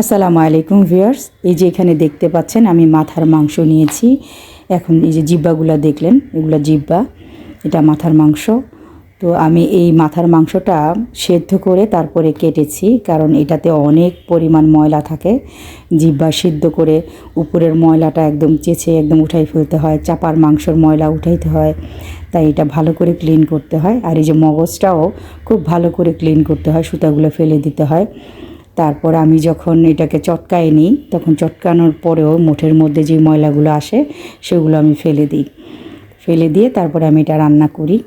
আসসালামু আলাইকুম ভিউয়ার্স। এই যে এখানে দেখতে পাচ্ছেন, আমি মাথার মাংস নিয়েছি। এখন এই যে জিব্বাগুলো দেখলেন, এগুলো জিব্বা, এটা মাথার মাংস। তো আমি এই মাথার মাংসটা সেদ্ধ করে তারপরে কেটেছি, কারণ এটাতে অনেক পরিমাণ ময়লা থাকে। জিব্বা সিদ্ধ করে উপরের ময়লাটা একদম চেঁচে একদম উঠাই ফেলতে হয়, চাপার মাংসর ময়লা উঠাইতে হয়। তাই এটা ভালো করে ক্লিন করতে হয়। আর এই যে মগজটাও খুব ভালো করে ক্লিন করতে হয়, সুতাগুলো ফেলে দিতে হয়। তারপর আমি যখন এটাকে চটকায় নিই, তখন চটকানোর পরেও মুঠের মধ্যে যে ময়লাগুলো আসে, সেগুলো আমি ফেলে দিই। ফেলে দিয়ে তারপরে আমি এটা রান্না করি।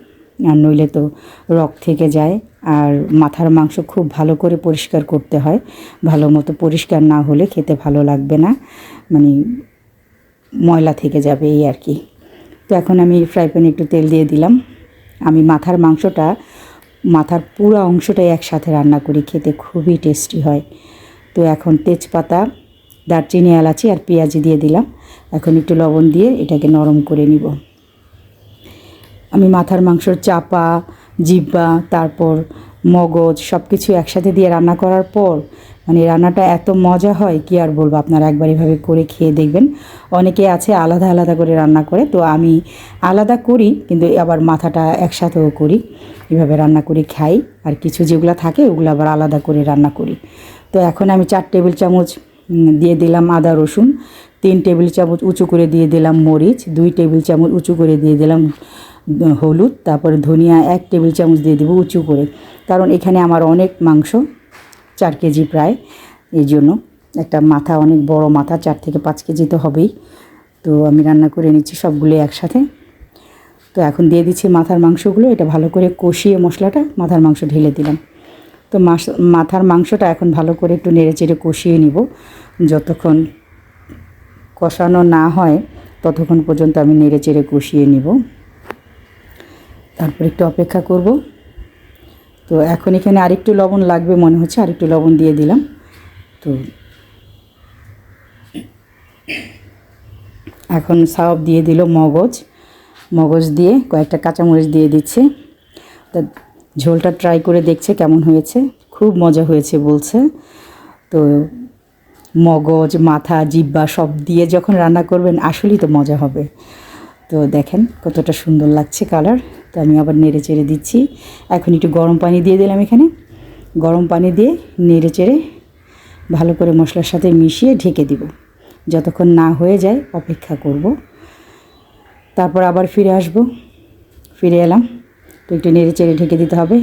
আর নইলে তো রক থেকে যায়। আর মাথার মাংস খুব ভালো করে পরিষ্কার করতে হয়। ভালো মতো পরিষ্কার না হলে খেতে ভালো লাগবে না। মানে ময়লা থেকে যাবে এই আর কি। তো এখন আমি ফ্রাই প্যানে একটু তেল দিয়ে দিলাম। আমি মাথার মাংসটা মাথার পুরো অংশটাই একসাথে রান্না করি, খেতে খুবই টেস্টি হয়। তো এখন তেজপাতা, দারচিনি, এলাচি আর পেঁয়াজি দিয়ে দিলাম। এখন একটু লবণ দিয়ে এটাকে নরম করে নিব। আমি মাথার মাংসর চাপা, জিব্বা, তারপর মগজ সব কিছু একসাথে দিয়ে রান্না করার পর মানে রান্নাটা এত মজা হয়, কি আর বলব? আপনারা একবার এভাবে করে খেয়ে দেখবেন। অনেকে আছে আলাদা আলাদা করে রান্না করে, তো আমি আলাদা করি, কিন্তু আবার মাথাটা একসাথেও করি। এভাবে রান্না করে খাই, আর কিছু যেগুলো থাকে, ওগুলো আবার আলাদা করে রান্না করি। তো এখন আমি চার টেবিল চামচ দিয়ে দিলাম আদা, রসুন, তিন টেবিল চামচ উঁচু করে দিয়ে দিলাম মরিচ, দুই টেবিল চামচ উঁচু করে দিয়ে দিলাম হলুদ, তারপরে ধনিয়া এক টেবিল চামচ দিয়ে দেবো উঁচু করে। কারণ এখানে আমার অনেক মাংস, চার কেজি প্রায়। এই জন্য একটা মাথা, অনেক বড় মাথা, চার থেকে পাঁচ কেজি তো হবেই। তো আমি রান্না করে নিচ্ছি সবগুলো একসাথে। তো এখন দিয়ে দিচ্ছি মাথার মাংসগুলো। এটা ভালো করে কষিয়ে মশলাটা মাথার মাংস ঢেলে দিলাম। তো মাথার মাংসটা এখন ভালো করে একটু নেড়ে চেড়ে কষিয়ে নিব। যতক্ষণ কষানো না হয়, ততক্ষণ পর্যন্ত আমি নেড়ে চেড়ে কষিয়ে নিব। তারপর একটু অপেক্ষা করব। তো এখন এখানে আরেকটু লবণ লাগবে মনে হচ্ছে, আরেকটু লবণ দিয়ে দিলাম। তো এখন সাব দিয়ে দিল মগজ। মগজ দিয়ে কয়েকটা কাঁচামরিচ দিয়ে দিচ্ছে। তা ঝোলটা ট্রাই করে দেখছে কেমন হয়েছে। খুব মজা হয়েছে বলছে। তো মগজ, মাথা জিব্বা সব দিয়ে যখন রান্না করবেন আসলেই তো মজা হবে। তো দেখেন কতটা সুন্দর লাগছে কালার। তো আমি আবার নেড়ে চেড়ে দিচ্ছি। এখন একটু গরম পানি দিয়ে দিলাম এখানে। গরম পানি দিয়ে নেড়ে চেড়ে ভালো করে মশলার সাথে মিশিয়ে ঢেকে দিব। যতক্ষণ না হয়ে যায় অপেক্ষা করব। তারপর আবার ফিরে আসব। ফিরে এলাম। তো একটু নেড়ে চেড়ে ঢেকে দিতে হবে।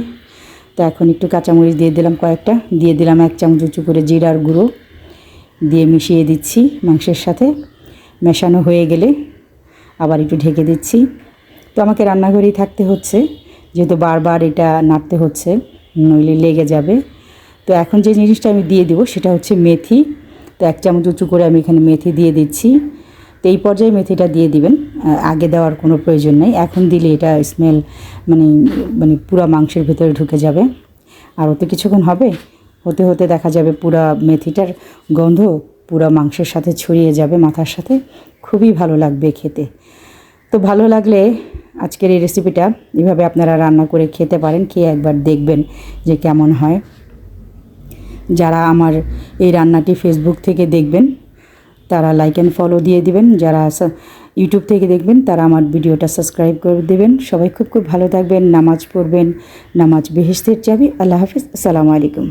তো এখন একটু কাঁচামরিচ দিয়ে দিলাম কয়েকটা। দিয়ে দিলাম এক চামচ উঁচু করে জিরার গুঁড়ো। দিয়ে মিশিয়ে দিচ্ছি মাংসের সাথে। মেশানো হয়ে গেলে আবার একটু ঢেকে দিচ্ছি। তো আমাকে রান্নাঘরেই থাকতে হচ্ছে, যেহেতু বারবার এটা নাড়তে হচ্ছে, নইলে লেগে যাবে। তো এখন যে জিনিসটা আমি দিয়ে দিব সেটা হচ্ছে মেথি। তো এক চামচ উঁচু করে আমি এখানে মেথি দিয়ে দিচ্ছি। তো এই পর্যায়ে মেথিটা দিয়ে দিবেন আগে দেওয়ার কোনো প্রয়োজন নেই। এখন দিলে এটা স্মেল মানে মানে পুরা মাংসের ভেতরে ঢুকে যাবে। আর ওতে কিছুক্ষণ হবে, হতে হতে দেখা যাবে পুরা মেথিটার গন্ধ পুরা মাংসের সাথে ছড়িয়ে যাবে মাথার সাথে। খুবই ভালো লাগবে খেতে। তো ভালো লাগলে আজকের এই রেসিপিটা এভাবে আপনারা রান্না করে খেতে পারেন, খেয়ে একবার দেখবেন যে কেমন হয়। যারা আমার এই রান্নাটি ফেসবুক থেকে দেখবেন, তারা লাইক অ্যান্ড ফলো দিয়ে দিবেন। যারা ইউটিউব থেকে দেখবেন, তারা আমার ভিডিওটা সাবস্ক্রাইব করে দেবেন। সবাই খুব খুব ভালো থাকবেন, নামাজ পড়বেন, নামাজ বেহেস্তের চাবি। আল্লাহ হাফিজ। আসসালামু আলাইকুম।